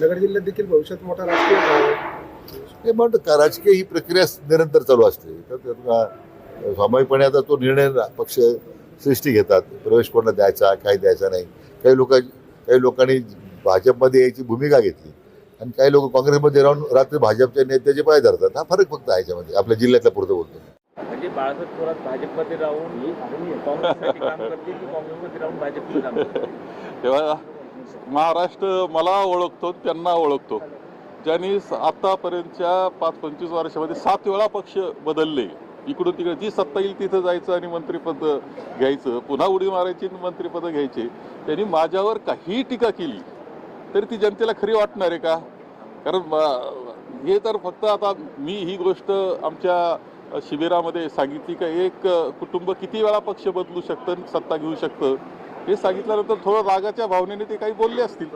नगर जिल्ह्यात देखील भविष्यात मोठा राजकीय. हे का राजकीय ही प्रक्रिया निरंतर चालू असते. तर स्वाभाविकपणे आता तो निर्णय पक्ष सृष्टी घेतात. प्रवेश कोणाला द्यायचा काय द्यायचा नाही. काही लोक काही लोकांनी भाजपमध्ये यायची भूमिका घेतली. आणि काही लोक काँग्रेसमध्ये राहून रात्री भाजपच्या नेत्याचे पाय धरतात. हा फरक फक्त आहे याच्यामध्ये. आपल्या जिल्ह्यातल्या पुरतं बोलतो. म्हणजे बाळासाहेब थोरात भाजपमध्ये राहून काँग्रेससाठी काम करतील की काँग्रेसमध्ये राहून भाजपमध्ये काम तेव्हा महाराष्ट्र मला ओळखतो त्यांना ओळखतो. ज्यांनी आत्तापर्यंतच्या आतापर्यंतच्या पाच पंचवीस वर्षामध्ये सात वेळा पक्ष बदलले. इकडून तिकडे जी सत्ता येईल तिथं जायचं आणि मंत्रिपद घ्यायचं पुन्हा उडी मारायची आणि मंत्रिपद घ्यायचे त्यांनी माझ्यावर काहीही टीका केली तरी ती जनतेला खरी वाटणार आहे का? कारण हे तर फक्त आता मी ही गोष्ट आमच्या शिबिरामध्ये सांगितली का एक कुटुंब किती वेळा पक्ष बदलू शकतं सत्ता घेऊ शकतं? हे सांगितल्यानंतर थोडं रागाच्या भावनेने ते काही बोलले असतील.